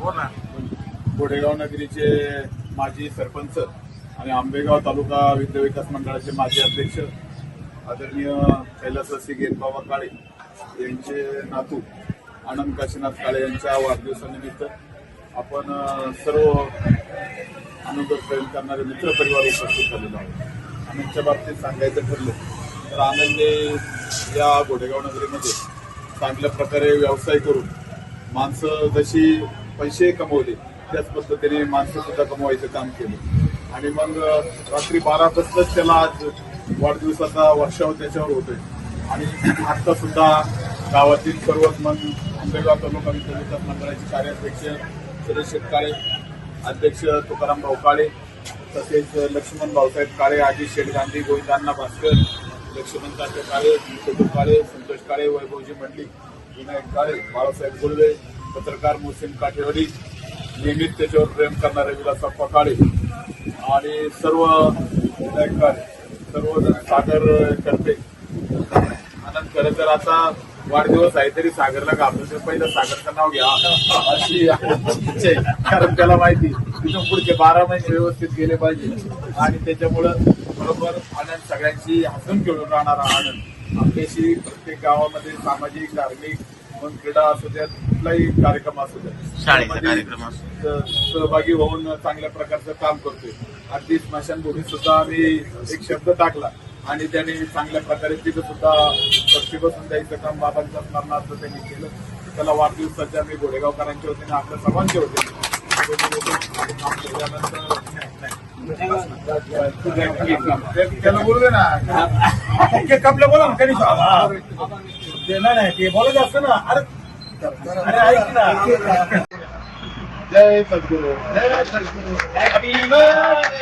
हो ना. गोडेगाव नगरीचे माजी सरपंच आणि आंबेगाव तालुका विद्या विकास मंडळाचे माजी अध्यक्ष आदरणीय कैलासवासी गेनबाबा काळे यांचे नातू आनंद काशीनाथ काळे यांच्या वाढदिवसानिमित्त आपण सर्व आनंद प्रेम करणारे मित्रपरिवार उपस्थित झालेलो आहोत. आनंदच्या बाबतीत सांगायचं ठरलं तर आनंदने या गोडेगाव नगरीमध्ये चांगल्या प्रकारे व्यवसाय करून माणसं जशी पैसे कमवले. त्याच पद्धतीने माणसं सुद्धा कमवायचं काम केलं. आणि मग रात्री बारा पासूनच त्याला आज वाढदिवसाचा वर्षाव त्याच्यावर होतोय. आणि आता सुद्धा गावातील सर्वच मग आंबेगाव तालुका विद्या विकास मंडळाचे कार्याध्यक्ष सुरेश शेटकाळे अध्यक्ष तुकाराम भाऊ काळे तसेच लक्ष्मण भाऊसाहेब काळे आजी शेठ गांधी गोविंदांना भास्कर लक्ष्मण काळे काळे संतोष काळे वैभवजी मंडली विनायक काळे बाळासाहेब गुळवे पत्रकार मोहसिन काठेवाडी नियमित त्याच्यावर प्रेम करणारे विलासा पकाळे आणि सर्व विधायककार सर्वजण सागर करते. आनंद खरं तर आता वाढदिवस आहे तरी सागरला घाबरून पहिलं सागरचं नाव घ्या. अशी इच्छा आहे. कारण त्याला माहिती तिथून पुढचे बारा महिने व्यवस्थित गेले पाहिजे. आणि त्याच्यामुळं बरोबर आनंद सगळ्यांची हसून खेळून राहणारा आनंद. आपल्याशी प्रत्येक गावामध्ये सामाजिक धार्मिक मग क्रीडा असू द्या कुठलाही कार्यक्रम असू द्या शाळेचा कार्यक्रम असो. सहभागी होऊन चांगल्या प्रकारचं काम करतोय. अगदी स्मशानभूमीत सुद्धा आम्ही एक शब्द टाकला आणि त्यांनी चांगल्या प्रकारे तिथं सुद्धा पक्षी बसून द्यायचं काम बाबांच्या स्मरणार्थ त्यांनी केलं. त्याला वाढदिवसाच्या मी घोडेगावकरांच्या वतीने आपल्या सर्वांच्या काम केल्यानंतर त्याला बोलवे ना. कपले बोला ना ते नाही ते बोलत असतं ना. अरे अरे ऐक ना. जय सद्गुरू. Happy birthday